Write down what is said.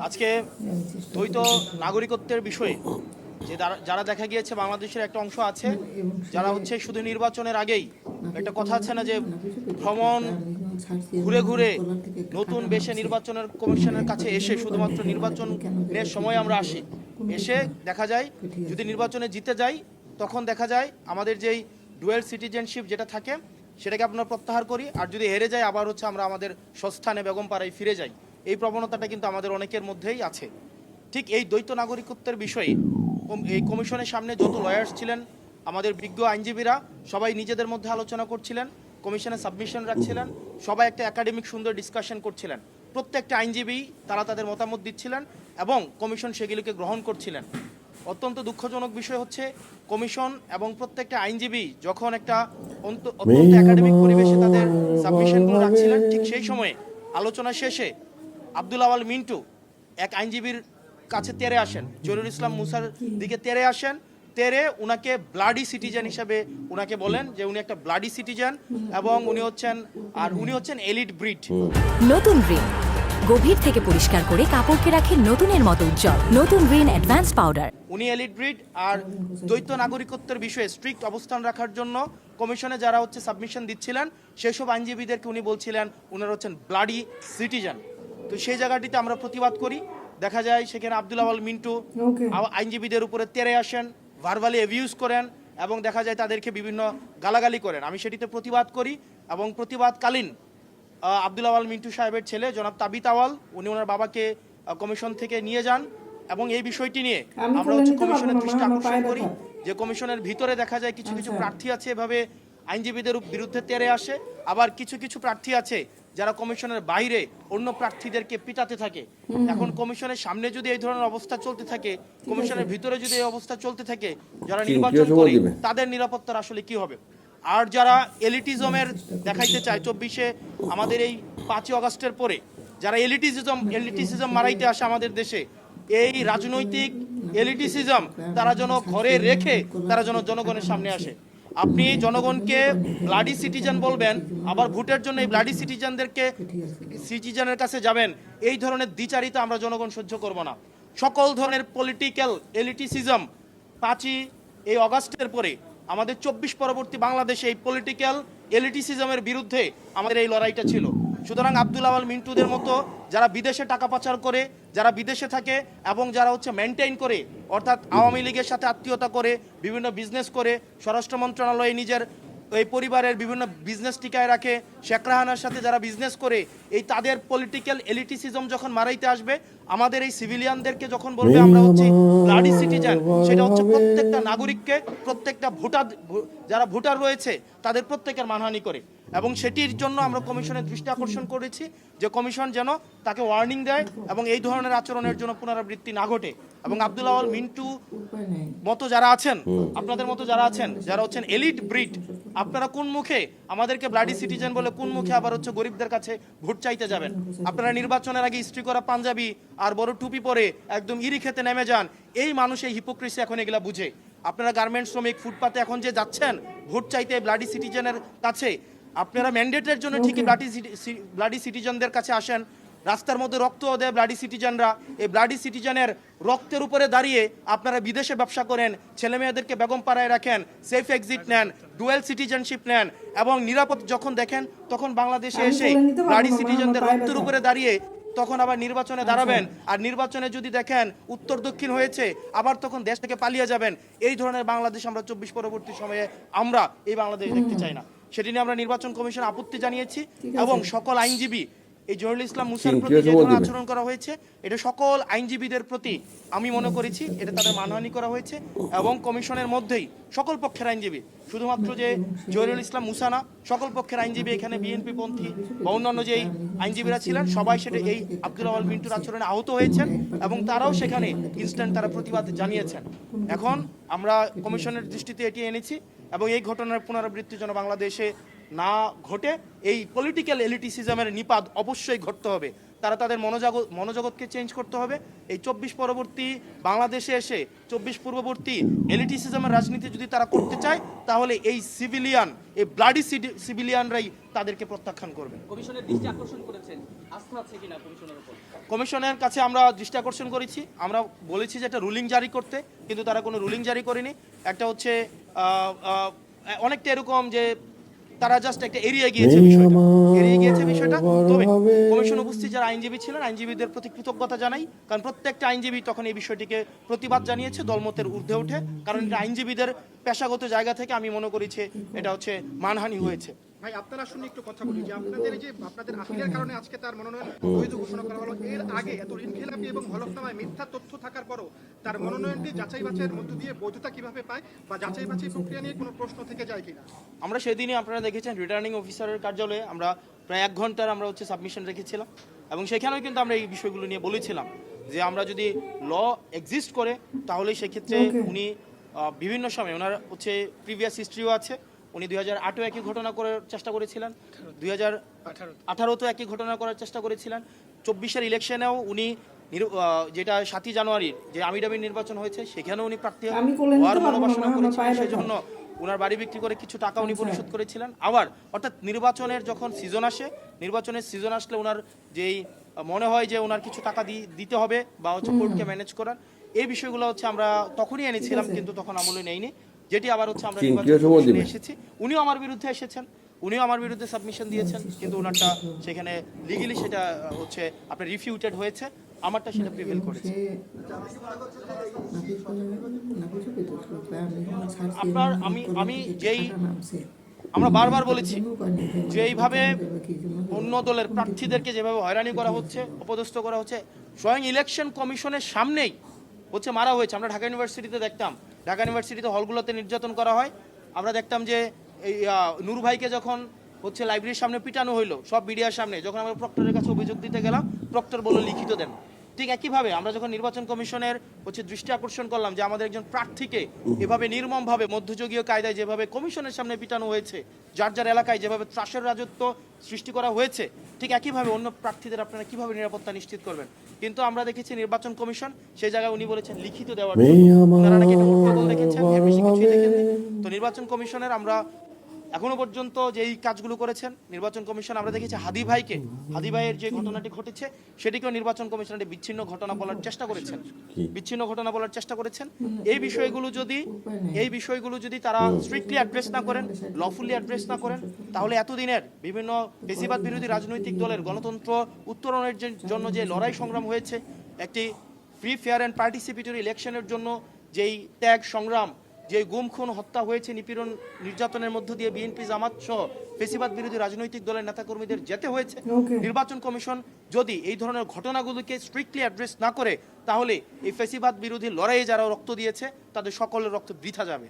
আজকে দ্বৈত নাগরিকত্বের বিষয়ে যে যারা- দেখা গিয়েছে বাংলাদেশের একটা অংশ আছে, যারা হচ্ছে শুধু নির্বাচনের আগেই একটা কথা আছে না যে ভ্রমণ ঘুরে ঘুরে নতুন বেশে নির্বাচনের কমিশনের কাছে এসে শুধুমাত্র নির্বাচনের সময় আমরা আসি। এসে দেখা যায়, যদি নির্বাচনে জিতে যাই, তখন দেখা যায় আমাদের যেই ডুয়েল সিটিজেনশিপ যেটা থাকে, সেটাকে আপনারা প্রত্যাহার করি। আর যদি হেরে যাই, আবার হচ্ছে আমরা আমাদের সস্থানে বেগম বেগমপাড়ায় ফিরে যাই। এই প্রবণতাটা কিন্তু আমাদের অনেকের মধ্যেই আছে। ঠিক এই দ্বৈত নাগরিকত্বের বিষয়ে এই কমিশনের সামনে যত লয়ার্স ছিলেন, আমাদের বিজ্ঞ আইনজীবীরা সবাই নিজেদের মধ্যে আলোচনা করছিলেন কমিশনে সাবমিশন রাখছিলেন, সবাই একটা একাডেমিক সুন্দর ডিসকাশন করছিলেন। প্রত্যেকটা আইনজীবী তারা তাদের মতামত দিচ্ছিলেন এবং কমিশন সেগুলিকে গ্রহণ করছিলেন। অত্যন্ত দুঃখজনক বিষয় হচ্ছে কমিশন এবং প্রত্যেকটা আইনজীবী যখন একটা অত্যন্ত একাডেমিক পরিবেশে তাদের সাবমিশনগুলো রাখছিলেন, ঠিক সেই সময়ে আলোচনা শেষে আব্দুল আওয়াল মিন্টু এক আইনজীবীর কাছে তেরে আসেন। জরুল ইসলাম মুসার দিকে তেরে আসেন। তেরে উনাকে ব্লাডি সিটিজেন হিসাবে উনাকে বলেন যে উনি একটা ব্লাডি সিটিজেন এবং উনি হচ্ছেন আর উনি হচ্ছেন এলিট ব্রিড নতুন রিন গভীর থেকে পরিষ্কার করে কাপড়কে রাখে নতুনের মতো উজ্জ্বল। নতুন রিন অ্যাডভান্স পাউডার উনি এলিট ব্রিড আর দ্বৈত নাগরিকত্বের বিষয়ে স্ট্রিক্ট অবস্থান রাখার জন্য কমিশনে যারা হচ্ছে সাবমিশন দিচ্ছিলেন সেসব আইনজীবীদেরকে উনি বলছিলেন উনারা হচ্ছেন ব্লাডি সিটিজেন তো সেই জায়গাটিতে আমরা প্রতিবাদ করি। দেখা যায় সেখানে আব্দুল আওয়াল মিন্টু আইনজীবীদের উপরে তেরে আসেন ভার্বালি অ্যাবিউজ করেন এবং দেখা যায় তাদেরকে বিভিন্ন গালাগালি করেন। আমি সেটিতে প্রতিবাদ করি এবং প্রতিবাদকালীন আব্দুল আওয়াল মিন্টু সাহেবের ছেলে জনাব তাবিত আওয়াল উনি ওনার বাবাকে কমিশন থেকে নিয়ে যান এবং এই বিষয়টি নিয়ে আমরা হচ্ছে কমিশনের দৃষ্টি আকর্ষণ করি যে কমিশনের ভিতরে দেখা যায় কিছু কিছু আচ্ছা। প্রার্থী আছে এভাবে আইনজীবীদের বিরুদ্ধে তেরে আসে আবার কিছু কিছু প্রার্থী আছে যারা কমিশনের বাইরে অন্য প্রার্থীদেরকে পিটাতে থাকে এখন কমিশনের সামনে যদি এই ধরনের অবস্থা চলতে থাকে কমিশনের ভিতরে যদি এই অবস্থা চলতে থাকে যারা নির্বাচন করে তাদের নিরাপত্তার আসলে কি হবে? আর যারা এলিটিজমের দেখাইতে চায় চব্বিশে আমাদের এই পাঁচই অগস্টের পরে যারা এলিটিসিজম এলিটিসিজম মারাইতে আসে আমাদের দেশে এই রাজনৈতিক এলিটিসিজম তারা যেন ঘরে রেখে তারা যেন জনগণের সামনে আসে। আপনি জনগণকে ব্লাডি সিটিজেন বলবেন, আবার ভোটের জন্য এই ব্লাডি সিটিজেনদেরকে সিটিজেনের কাছে যাবেন, এই ধরনের দ্বিচারিতা আমরা জনগণ সহ্য করব না। সকল ধরনের পলিটিক্যাল এলিটিসিজম পাঁচই এই অগাস্টের পরে আমাদের চব্বিশ পরবর্তী বাংলাদেশে এই পলিটিক্যাল এলিটিসিজমের বিরুদ্ধে আমাদের এই লড়াইটা ছিল। সুতরাং আব্দুল আওয়াল মিন্টুদের মতো যারা বিদেশে টাকা পাচার করে, যারা বিদেশে থাকে এবং যারা হচ্ছে মেনটেন করে, অর্থাৎ আওয়ামী লীগের সাথে আত্মীয়তা করে, বিভিন্ন বিজনেস করে, স্বরাষ্ট্র মন্ত্রণালয়ে নিজের এই পরিবারের বিভিন্ন বিজনেস টিকায় রাখে। শেখ রাহানার সাথে যারা বিজনেস করে এই তাদের পলিটিক্যাল এলিটিসিজম যখন মারাইতে আসবে আমাদের এই সিভিলিয়ানদেরকে যখন বলবে আমরা হচ্ছে ব্লাডি সিটিজেন সেটা হচ্ছে প্রত্যেকটা নাগরিককে প্রত্যেকটা ভোটার যারা ভোটার রয়েছে তাদের প্রত্যেকের মানহানি করে। এবং সেটির জন্য আমরা কমিশনের দৃষ্টি আকর্ষণ করেছি যে কমিশন যেন তাকে ওয়ার্নিং দেয় এবং এই ধরনের আচরণের জন্য পুনরাবৃত্তি না ঘটে। এবং আব্দুল আওয়াল মিন্টু মতো যারা আছেন আপনাদের মতো যারা আছেন যারা হচ্ছেন এলিট ব্রিড আপনারা কোন মুখে আমাদেরকে ব্লাডি সিটিজেন বলে কোন মুখে আবার হচ্ছে গরিবদের কাছে ভোট চাইতে যাবেন? আপনারা নির্বাচনের আগে ইস্ত্রি করা পাঞ্জাবি আর বড় টুপি পরে একদম ইরি খেতে নেমে যান। এই মানুষ এই হিপোক্রেসি এখন এগুলা বুঝে। আপনারা গার্মেন্টস শ্রমিক ফুটপাতে এখন যে যাচ্ছেন ভোট চাইতে ব্লাডি সিটিজেনের কাছে আপনারা ম্যান্ডেটের জন্য ঠিকই ব্লাডি ব্লাডি সিটিজেনদের কাছে আসেন। রাস্তার মধ্যে রক্ত দেয় ব্লাডি সিটিজেনরা এই ব্লাডি সিটিজেনের রক্তের উপরে দাঁড়িয়ে আপনারা বিদেশে ব্যবসা করেন ছেলে মেয়েদেরকে বেগম পাড়ায় রাখেন সেফ এক্সিট নেন ডুয়েল সিটিজেনশিপ নেন এবং নিরাপদ যখন দেখেন তখন বাংলাদেশে এসে ব্লাডি সিটিজেনদের রক্তের উপরে দাঁড়িয়ে তখন আবার নির্বাচনে দাঁড়াবেন। আর নির্বাচনে যদি দেখেন উত্তর দক্ষিণ হয়েছে আবার তখন দেশ থেকে পালিয়ে যাবেন। এই ধরনের বাংলাদেশ আমরা চব্বিশ পরবর্তী সময়ে আমরা এই বাংলাদেশ দেখতে চাই না। সেটি নিয়ে আমরা নির্বাচন কমিশন আপত্তি জানিয়েছি এবং সকল আইনজীবী এই জহুরুল ইসলাম মুসার প্রতি যে ধরনের আচরণ করা হয়েছে এটা সকল আইনজীবীদের প্রতি আমি মনে করেছি এটা তাদের মানহানি করা হয়েছে এবং কমিশনের মধ্যেই সকল পক্ষের আইনজীবী শুধুমাত্র যে জহিরুল ইসলাম মুসানা সকল পক্ষের আইনজীবী এখানে বিএনপি পন্থী বা অন্যান্য যেই আইনজীবীরা ছিলেন সবাই সেটা এই আব্দুল আওয়াল মিন্টুর আচরণে আহত হয়েছেন এবং তারাও সেখানে ইনস্ট্যান্ট তারা প্রতিবাদ জানিয়েছেন। এখন আমরা কমিশনের দৃষ্টিতে এটি এনেছি এবং এই ঘটনার পুনরাবৃত্তি যেন বাংলাদেশে না ঘটে এই পলিটিক্যাল এলিটিসিজমের নিপাত অবশ্যই ঘটতে হবে। তারা তাদের মনোজগৎ মনোজগৎকে চেঞ্জ করতে হবে। এই চব্বিশ পরবর্তী বাংলাদেশে এসে চব্বিশ পূর্ববর্তী এলিটিসিজমের রাজনীতি যদি তারা করতে চায় তাহলে এই সিভিলিয়ান এই ব্লাডি সিভিলিয়ানরাই তাদেরকে প্রত্যাখ্যান করবে। কমিশনের দৃষ্টি আকর্ষণ করেছেন। আস্থা আছে কিনা কমিশনের উপর? কমিশনের কাছে আমরা দৃষ্টি আকর্ষণ করেছি। আমরা বলেছি যে একটা রুলিং জারি করতে কিন্তু তারা কোনো রুলিং জারি করেনি। একটা হচ্ছে অনেকটা এরকম যে তারা জাস্ট একটা এরিয়া গিয়েছে বিষয়টা। এরিয়ে গিয়েছে বিষয়টা। তবে কমিশন উপস্থিত যারা আইনজীবী ছিলেন আইনজীবীদের প্রতি কৃতজ্ঞতা জানাই কারণ প্রত্যেকটা আইনজীবী তখন এই বিষয়টিকে প্রতিবাদ জানিয়েছে দলমতের ঊর্ধ্বে উঠে কারণ এটা আইনজীবীদের পেশাগত জায়গা থেকে আমি মনে করেছি এটা হচ্ছে মানহানি হয়েছে। ভাই আপনারা শুনে একটু কথা বলি যে আপনাদের যে আপনাদের আপিলের কারণে আজকে তার মনোনয়ন বৈধ ঘোষণা করা হলো এর আগে এত ঋণখেলাপি এবং হলফনামায় মিথ্যা তথ্য থাকার পরও তার মনোনয়নটি যাচাই বাছাইয়ের মধ্য দিয়ে বৈধতা কীভাবে পায় বা যাচাই বাছাই প্রক্রিয়া নিয়ে কোনো প্রশ্ন থেকে যায় কিনা? আমরা সেদিনই আপনারা দেখেছেন রিটার্নিং অফিসারের কার্যালয়ে আমরা প্রায় এক ঘণ্টার আমরা হচ্ছে সাবমিশন রেখেছিলাম এবং সেখানেও কিন্তু আমরা এই বিষয়গুলো নিয়ে বলেছিলাম যে আমরা যদি ল এক্সিস্ট করে তাহলে সেক্ষেত্রে উনি বিভিন্ন সময় ওনার হচ্ছে প্রিভিয়াস হিস্ট্রিও আছে উনি দুই হাজার আটও একই ঘটনা করার চেষ্টা করেছিলেন। দুই হাজার আঠারোতে। একই ঘটনা করার চেষ্টা করেছিলেন। চব্বিশের ইলেকশনেও উনি যেটা সাতই জানুয়ারির যে আমিডামি নির্বাচন হয়েছে সেখানেও উনি প্রার্থী হওয়ার মনোবাসনা করেছিলেন। ব্যথা। সেজন্য ওনার বাড়ি বিক্রি করে কিছু টাকা উনি পরিশোধ করেছিলেন। আবার অর্থাৎ নির্বাচনের যখন সিজন আসে নির্বাচনের সিজন আসলে ওনার যেই মনে হয় যে ওনার কিছু টাকা দি- দিতে হবে বা হচ্ছে কোর্টকে ম্যানেজ করার এই বিষয়গুলো হচ্ছে আমরা তখনই এনেছিলাম কিন্তু তখন আমলে নেইনি যেটি আবার হচ্ছে আমরা চিন, নির্বাচন? এসেছি। উনিও আমার বিরুদ্ধে এসেছেন উনিও আমার বিরুদ্ধে সাবমিশন দিয়েছেন কিন্তু ওনারটা সেখানে লিগেলি সেটা হচ্ছে আপনার রিফিউটেড হয়েছে আমারটা সেটা প্রিভেল করেছে। আপনার আমি আমি যেই আমরা বারবার বলেছি যে এইভাবে অন্য দলের প্রার্থীদেরকে যেভাবে হয়রানি করা হচ্ছে অপদস্থ করা হচ্ছে স্বয়ং ইলেকশন কমিশনের সামনেই হচ্ছে মারা হয়েছে। আমরা ঢাকা ইউনিভার্সিটিতে দেখতাম ঢাকা ইউনিভার্সিটিতে হলগুলোতে নির্যাতন করা হয়। আমরা দেখতাম যে এই নূর ভাইকে যখন হচ্ছে লাইব্রেরির সামনে পিটানো হইল, সব মিডিয়ার সামনে, যখন আমরা প্রক্টরের কাছে অভিযোগ দিতে গেলাম, প্রক্টর বলল, লিখিত দেন। ঠিক একইভাবে আমরা যখন নির্বাচন কমিশনের হচ্ছে দৃষ্টি আকর্ষণ করলাম যে আমাদের একজন প্রার্থীকে এভাবে নির্মমভাবে মধ্যযুগীয় কায়দায় যেভাবে কমিশনের সামনে পিটানো হয়েছে যার যার এলাকায় যেভাবে ত্রাসের রাজত্ব সৃষ্টি করা হয়েছে ঠিক একইভাবে অন্য প্রার্থীদের আপনারা কীভাবে নিরাপত্তা নিশ্চিত করবেন? কিন্তু আমরা দেখেছি নির্বাচন কমিশন সেই জায়গায় উনি বলেছেন লিখিত দেওয়ার জন্য। দেখেছেন দেখেননি। তো নির্বাচন কমিশনের আমরা এখনও পর্যন্ত যেই কাজগুলো করেছেন নির্বাচন কমিশন আমরা দেখেছি হাদি ভাইকে হাদি ভাইয়ের যে ঘটনাটি ঘটেছে সেটিকেও নির্বাচন কমিশন একটি বিচ্ছিন্ন ঘটনা বলার চেষ্টা করেছেন। বিচ্ছিন্ন ঘটনা বলার চেষ্টা করেছেন। এই বিষয়গুলো যদি এই বিষয়গুলো যদি তারা স্ট্রিক্টলি অ্যাড্রেস না করেন লফুলি অ্যাড্রেস না করেন তাহলে এতদিনের বিভিন্ন বেশিরভাগ বিরোধী রাজনৈতিক দলের গণতন্ত্র উত্তরণের জন্য যে লড়াই সংগ্রাম হয়েছে একটি ফ্রি ফেয়ার অ্যান্ড পার্টিসিপেটরি ইলেকশনের জন্য যেই ত্যাগ সংগ্রাম যে গুম খুন হত্যা হয়েছে নিপীড়ন নির্যাতনের মধ্য দিয়ে বিএনপি জামাত সহ ফেসিবাদ বিরোধী রাজনৈতিক দলের নেতাকর্মীদের যেতে হয়েছে। নির্বাচন কমিশন যদি এই ধরনের ঘটনাগুলোকে স্ট্রিক্টলি অ্যাড্রেস না করে তাহলে এই ফেসিবাদ বিরোধী লড়াইয়ে যারা রক্ত দিয়েছে তাদের সকলের রক্ত বৃথা যাবে।